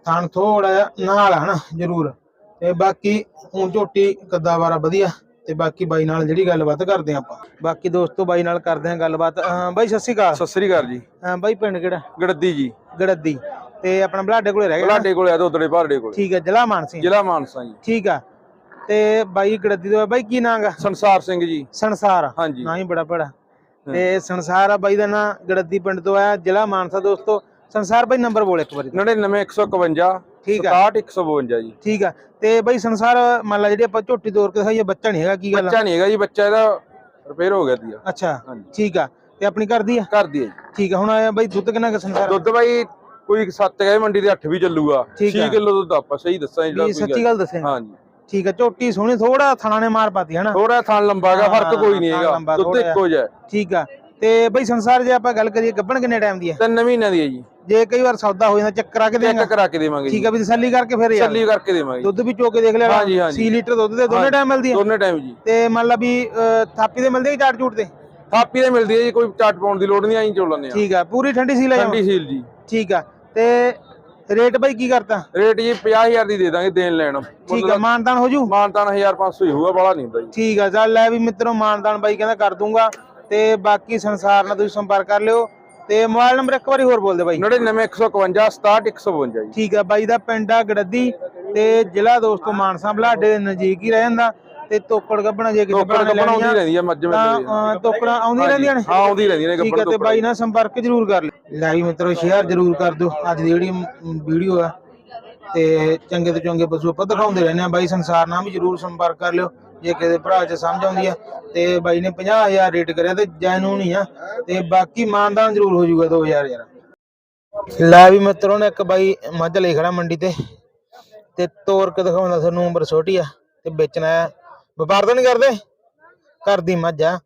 ਥਾਣ ਥੋੜਾ ਜਿਹਾ ਨਾਲ ਹਨਾ? ਜ਼ਰੂਰ। ਤੇ ਬਾਕੀ ਹੁਣ ਝੋਟੀ ਕੱਦਾਵਾਰਾ ਵਧੀਆ। ਤੇ ਬਾਕੀ ਬਾਈ ਨਾਲ ਜਿਹੜੀ ਗੱਲਬਾਤ ਕਰਦੇ ਹਾਂ ਆਪਾਂ। ਬਾਕੀ ਦੋਸਤੋ ਬਾਈ ਨਾਲ ਕਰਦੇ ਹਾਂ ਗੱਲਬਾਤ। ਬਾਈ ਸਤਿ ਸ਼੍ਰੀ ਅਕਾਲ। ਸਤਿ ਸ੍ਰੀ ਅਕਾਲ ਜੀ। ਅਹ ਬਾਈ ਪਿੰਡ ਕਿਹੜਾ? ਗੜੱਦੀ ਜੀ। ਗੜੱਦੀ। ਤੇ ਆਪਣਾ ਬਲਾਡੇ ਕੋਲੇ ਰਹਿ ਗਿਆ ਨਾ? ਬਲਾਡੇ ਕੋਲੇ ਆ ਦੋਦੜੇ ਭਾਰੜੇ ਕੋਲੇ। ਠੀਕ ਹੈ ਜ਼ਿਲ੍ਹਾ ਮਾਨਸੀ ਜ਼ਿਲ੍ਹਾ ਮਾਨਸਾ ਜੀ। ਠੀਕ ਆ। ਤੇ ਬਾਈ ਗੜੱਦੀ ਦਾ ਬਾਈ ਕੀ ਨਾਂ ਗਾ ਸੰਸਾਰ ਸਿੰਘ ਜੀ। ਸੰਸਾਰ। ਹਾਂਜੀ। ਨਾਂ ਹੀ ਬੜਾ ਬੜਾ ਤੇ ਸੰਸਾਰ ਆ ਬਾਈ ਦਾ ਨਾਂ ਗੜੱਦੀ ਪਿੰਡ ਤੋਂ ਆਇਆ ਜ਼ਿਲ੍ਹਾ ਮਾਨਸਾ ਦੋਸਤੋ। ਸੰਸਾਰ ਬਾਈ ਨੰਬਰ ਬੋਲ ਇੱਕ ਵਾਰੀ। 99151 ਠੀਕ ਆ। 68152 ਜੀ। ਠੀਕ ਆ। ਤੇ ਬਾਈ ਸੰਸਾਰ ਮੰਨ ਲਾ ਜਿਹੜੀ ਆਪਾਂ ਝੋਟੀ ਤੋੜ ਕੇ ਦਿਖਾਈ ਬੱਚਾ ਨਹੀਂ ਹੈਗਾ ਕੀ ਗੱਲ? ਬੱਚਾ ਨਹੀਂ ਹੈਗਾ ਜੀ ਬੱਚਾ ਇਹਦਾ ਰਿਪੇਅਰ ਹੋ ਗਿਆ ਦੀ ਅੱਛਾ ਠੀਕ ਆ। ਤੇ ਆਪਣੀ ਕਰਦੀ ਆ? ਘਰ ਦੀ ਹੈ ਜੀ। ਠੀਕ ਆ ਹੁਣ ਬਾਈ ਦੁੱਧ ਕਿੰਨਾ ਕੁ ਸੰਸਾਰ ਦੁੱਧ ਬਾਈ ਕੋਈ 7 ਗਏ ਮੰਡੀ ਦੇ 8 ਵੀ ਚੱਲੂਗਾ। ਠੀਕ 6 ਆ। ਕਿਲੋ ਦੁੱਧ ਆਪਾਂ ਸਹੀ ਦੱਸਾਂ ਜਿਹੜਾ ਕੋਈ ਸੱਚੀ ਗੱਲ ਦੱਸੇ। ਹਾਂਜੀ। ਠੀਕ ਆ ਝੋਟੀ ਸੋਹਣੀ ਥੋੜਾ ਥਣਾ ਨੇ ਮਾਰ ਪਾਤੀ ਹਨਾ? ਥੋੜਾ ਥਾਂ ਲੰਬਾਗਾ ਫ਼ਰਕ ਹਾਂ, ਕੋਈ ਨਹੀਂ ਥਣ ਹੈਗਾ। ਲੰਬਾ ਦੁੱਧ ਇੱਕੋ ਜਿਹਾ। ਹੈ। ਠੀਕ ਆ। ਤੇ ਬਾਈ ਸੰਸਾਰ ਜੇ ਆਪਾਂ ਗੱਲ ਕਰੀਏ ਗੱਬਣ ਕਿੰਨੇ ਟਾਈਮ ਦੀ ਹੈ ਤਿੰਨ ਮਹੀਨਿਆਂ ਦੀ ਹੈ ਜੀ। ਜੇ ਕਈ ਵਾਰ ਸੌਦਾ ਹੋ ਜਾਂਦਾ ਚੱਕਰ ਆ ਕੇ ਚੈੱਕ ਦੇਗਾ ਕਰਾ ਕੇ ਦੇਵਾਂਗੇ ਠੀਕ ਆ ਵੀ ਤਸੱਲੀ ਕਰਕੇ ਫਿਰ ਯਾਰ। ਚੱਲੀ ਕਰਕੇ ਦੇਵਾਂਗੇ ਦੁੱਧ ਵੀ ਚੋ ਕੇ ਦੇਖ ਲਿਆ ਹਾਂਜੀ, ਹਾਂਜੀ। 6 ਲੀਟਰ ਦੁੱਧ ਦੇ ਦੋਨੇ ਟਾਈਮ ਮਿਲਦੀ ਹੈ ਦੋਨੇ ਟਾਈਮ ਜੀ। ਤੇ ਮੰਨ ਲਾ ਵੀ ਥਾਪੀ ਦੇ ਮਿਲਦੇ ਕਿ ਚਾਟ ਚੂਟ ਤੇ ਥਾਪੀ ਦੇ ਮਿਲਦੀ ਹੈ ਜੀ ਕੋਈ ਚਾਟ ਪਾਉਣ ਦੀ ਲੋੜ ਨਹੀਂ ਆਈ ਚੋ ਆ। ਠੀਕ ਆ ਪੂਰੀ ਠੰਡੀ ਸੀ ਲੈ ਜਾਵਾਂ? ਠੰਡੀ ਸੀਲ ਜੀ। ਠੀਕ ਆ ਤੇ ਰੇਟ ਬਾਈ ਕੀ ਕਰਤਾ? ਰੇਟ ਜੀ 50000 ਦੀ ਦੇ ਦਾਂਗੇ ਦੇਣ ਲੈਣ। ਠੀਕ ਆ ਮਾਨਤਾਨ ਹੋ ਜੂ? ਮਾਨਤਾਨ 1500 ਹੀ ਹੋਊਗਾ ਬੜਾ ਨਹੀਂ ਹੁੰਦਾ ਜੀ। ਠੀਕ ਆ ਚੱਲ ਲੈ ਵੀ ਮਿੱਤਰੋ ਮਾਨਦਾਨ ਬਾਈ ਕਹਿੰਦਾ ਕਰ ਦੂੰਗਾ। ਤੇ ਬਾਕੀ ਸੰਸਾਰ ਨਾਲ ਤੁਸੀਂ ਸੰਪਰਕ ਕਰ ਲਿਓ। ਤੇ ਮੋਬਾਈਲ ਨੰਬਰ ਇੱਕ ਵਾਰੀ ਹੋਰ ਬੋਲ ਦੇ ਬਾਈ। 99151 67152 ਜੀ। ਠੀਕ ਆ ਬਾਈ ਦਾ ਪਿੰਡ ਆ ਗੜੱਦੀ ਤੇ ਜ਼ਿਲ੍ਹਾ ਦੋਸਤੋ ਮਾਨਸਾ ਬਲਾਡੇ ਦੇ ਨਜ਼ਦੀਕ ਹੀ ਰਹਿ ਜਾਂਦਾ ਤੇ ਤੋਕੜ ਗੱਬਣਾ ਜੇ ਕਿਸੇ ਨੇ ਗੱਪਣ ਆਉਂਦੀ ਰਹਿੰਦੀ ਆ ਮੱਝ ਮੇਲੇ ਤੋਕੜਾਂ ਆਉਂਦੀਆਂ ਰਹਿੰਦੀਆਂ ਨੇ? ਹਾਂ ਆਉਂਦੀ ਰਹਿੰਦੀਆਂ ਨੇ ਠੀਕ ਆ ਗੱਪਣ ਤੇ ਬਾਈ ਨਾਲ ਸੰਪਰਕ ਜ਼ਰੂਰ ਕਰ ਲਿਓ। ਲੈ ਵੀ ਮਿੱਤਰੋ ਸ਼ੇਅਰ ਜ਼ਰੂਰ ਕਰ ਦਿਓ। ਅੱਜ ਦੀ ਜਿਹੜੀ ਵੀਡੀਓ ਆ ਤੇ ਚੰਗੇ ਤੋਂ ਚੰਗੇ ਪਸ਼ੂ ਆਪਾਂ ਦਿਖਾਉਂਦੇ ਰਹਿੰਦੇ ਆ। ਬਾਈ ਸੰਸਾਰ ਨਾਲ ਵੀ ਜ਼ਰੂਰ ਸੰਪਰਕ ਕਰ ਲਿਓ। ਜੇ ਕਿਸੇ ਭਰਾ ਚ ਸਮਝ ਆਉਂਦੀ ਆ, ਤੇ ਬਾਈ ਨੇ 50000 ਰੇਟ ਕਰਿਆ ਤੇ ਜੈਨੂਨ ਹੀ ਆ, ਤੇ ਬਾਕੀ ਮਾਨਦਾਨ ਜ਼ਰੂਰ ਹੋ ਜਾਊਗਾ 2000 ਯਾਰ। ਲੈ ਵੀ ਮਿੱਤਰੋ ਨੇ ਇੱਕ ਬਾਈ ਮੱਝ ਲਈ ਖੜਾ ਮੰਡੀ ਤੇ ਤੇ ਤੋਰ ਕੇ ਦਿਖਾਉਂਦਾ ਤੁਹਾਨੂੰ ਉਮਰ ਛੋਟੀ ਆ, ਤੇ ਵੇਚਣਾ ਆ। ਵਪਾਰ ਤਾਂ ਨਹੀਂ ਕਰਦੇ? ਘਰ ਦੀ ਮੱਝ ਆ,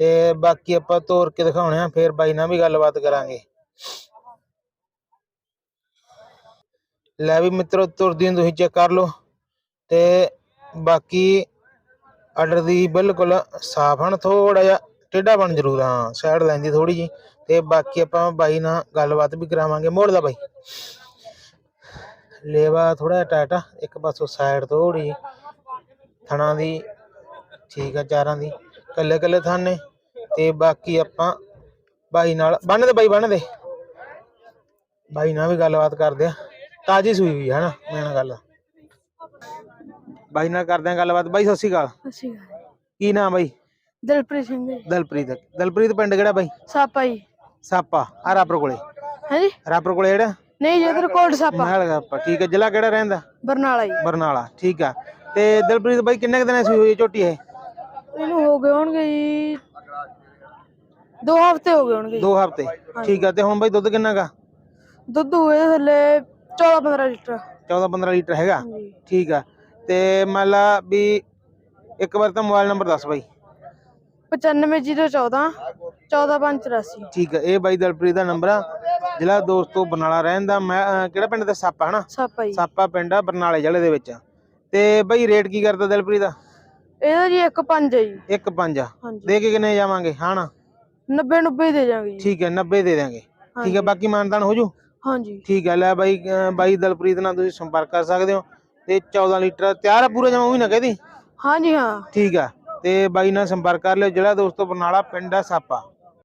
ਤੇ ਬਾਕੀ ਆਪਾਂ ਤੋਰ ਕੇ ਦਿਖਾਉਣੇ ਆ, ਫੇਰ ਬਾਈ ਨਾਲ ਵੀ ਗੱਲਬਾਤ ਕਰਾਂਗੇ। ਲੈ ਵੀ ਮਿੱਤਰੋ ਤੁਰਦੀ ਨੂੰ ਤੁਸੀਂ ਚੈੱਕ ਕਰ ਲਓ, ਤੇ ਬਾਕੀ ਆਰਡਰ ਦੀ ਬਿਲਕੁਲ ਸਾਫ਼ ਹਨ ਥੋੜਾ ਜਿਹਾ ਟੇਢਾ ਬਣ ਜ਼ਰੂਰ ਹਾਂ ਸਾਈਡ ਲੈਂਦੀ ਥੋੜੀ ਜੀ ਤੇ ਬਾਕੀ ਆਪਾਂ ਬਾਈ ਨਾਲ ਗੱਲਬਾਤ ਵੀ ਕਰਾਵਾਂਗੇ। ਮੋੜ ਦਾ ਬਾਈ। ਲੇਵਾ ਥੋੜਾ ਟਾਈਟ ਆ। ਇੱਕ ਪਾਸੋਂ ਸਾਈਡ ਥੋੜੀ ਜਿਹੀ। ਥਣਾ ਦੀ। ਠੀਕ ਆ, ਚਾਰਾਂ ਦੀ। ਕੱਲੇ ਕੱਲੇ ਥਣ ਨੇ। ਤੇ ਬਾਕੀ ਆਪਾਂ ਬਾਈ ਨਾਲ, ਬੰਨ ਦੇ ਬਾਈ, ਬੰਨ ਦੇ। ਬਾਈ ਨਾਲ ਵੀ ਗੱਲਬਾਤ ਕਰਦੇ ਆ। ਤਾਜੀ ਸੂਈ ਵੀ ਹੈ ਨਾ ਮੇਨ ਗੱਲ। ਬਾਈ ਨਾਲ ਕਰਦੇ ਆ ਗੱਲਬਾਤ। ਬਾਈ ਸਤਿ ਸ਼੍ਰੀ ਅਕਾਲ। ਅਸੀਂ ਕੀ ਨਾਮ ਬਾਈ? ਦਿਲਪ੍ਰੀਤ ਸਿੰਘ ਜੀ। ਦਲਪ੍ਰੀਤ। ਦਲਪ੍ਰੀਤ ਪਿੰਡ ਕਿਹੜਾ ਬਾਈ? ਸਾਪਾ ਜੀ। ਸਾਪਾ। ਆ ਰਾਪਰ ਕੋਲੇ। ਹਾਂਜੀ। ਰਾਪਰ ਕੋਲੇ ਜਿਹੜਾ? ਨਹੀਂ ਜੀ ਉਧਰ ਕੋਟ ਸਾਪਾ। ਮਹਿਲ ਸਾਪਾ। ਠੀਕ ਹੈ ਜ਼ਿਲ੍ਹਾ ਕਿਹੜਾ ਰਹਿੰਦਾ? ਬਰਨਾਲਾ ਜੀ। ਬਰਨਾਲਾ। ਠੀਕ ਆ। ਤੇ ਦਲਪ੍ਰੀਤ ਬਾਈ ਕਿੰਨੇ ਕੁ ਦਿਨਾਂ ਸੂਈ ਹੋਈ ਹੈ ਝੋਟੀ ਇਹ? ਇਹਨੂੰ ਹੋ ਗਏ ਹੋਣਗੇ ਜੀ। ਦੋ ਹਫ਼ਤੇ ਹੋ ਗਏ ਹੋਣਗੇ ਜੀ। ਦੋ ਹਫ਼ਤੇ। ਠੀਕ ਆ। ਤੇ ਹੁਣ ਬਾਈ ਦੁੱਧ ਕਿੰਨਾ ਗਾ ਦੁੱਧ ਹੋਏ ਥੱਲੇ 14 15 ਲੀਟਰ। 14 15 ਲੀਟਰ ਹੈਗਾ। ਹਾਂਜੀ। ਠੀਕ ਆ। ਤੇ ਮੰਨ ਲਾ ਵੀ ਇੱਕ ਵਾਰ ਤਾਂ ਮੋਬਾਈਲ ਨੰਬਰ ਦੱਸ ਬਾਈ। 95014 14584 ਠੀਕ ਆ ਇਹ ਬਾਈ ਦਲਪ੍ਰੀਤ ਦਾ ਨੰਬਰ ਆ। ਜ਼ਿਲ੍ਹਾ ਦੋਸਤੋ ਬਰਨਾਲਾ ਰਹਿੰਦਾ ਮੈਂ ਅਹ ਕਿਹੜਾ ਪਿੰਡ ਦਾ? ਸਾਪਾ ਹਨਾ? ਸਾਪਾ ਜੀ। ਸਾਪਾ ਪਿੰਡ ਆ ਬਰਨਾਲੇ ਜ਼ਿਲ੍ਹੇ ਦੇ ਵਿੱਚ। ਤੇ ਬਾਈ ਰੇਟ ਕੀ ਕਰਦਾ ਦਲਪ੍ਰੀਤ ਦਾ? ਇਹਦਾ ਜੀ 1.5 ਹੈ ਜੀ। 1.5 ਆ। ਹਾਂਜੀ। ਦੇ ਕੇ ਕਿੰਨੇ ਜਾਵਾਂਗੇ? ਹਾਂ ਨਾ? 90 90 ਦੇ ਜਾਵਾਂਗੇ ਜੀ। ਠੀਕ ਹੈ 90 ਦੇ ਦਿਆਂਗੇ। ਠੀਕ ਹੈ ਬਾਕੀ ਮਾਨਦਾਨ ਹੋ ਜੂ? ਹਾਂਜੀ। ਠੀਕ ਹੈ ਲੈ ਬਾਈ ਅਹ ਬਾਈ ਦਲਪ੍ਰੀਤ ਨਾਲ ਤੁਸੀਂ ਸੰਪਰਕ ਕਰ ਸਕਦੇ ਹੋ। ਤੇ 14 ਲੀਟਰ ਤਿਆਰ ਆ ਪੂਰਾ ਜਮਾ ਉਹ ਵੀ ਨਾ ਕਹਦੀ ਹਾਂਜੀ ਹਾਂ। ਠੀਕ ਆ ਤੇ ਬਾਈ ਨਾਲ ਸੰਪਰਕ ਕਰ ਲਿਓ ਜਿਹੜਾ ਦੋਸਤੋ ਬਰਨਾਲਾ ਪਿੰਡ ਆ ਸਾਪਾ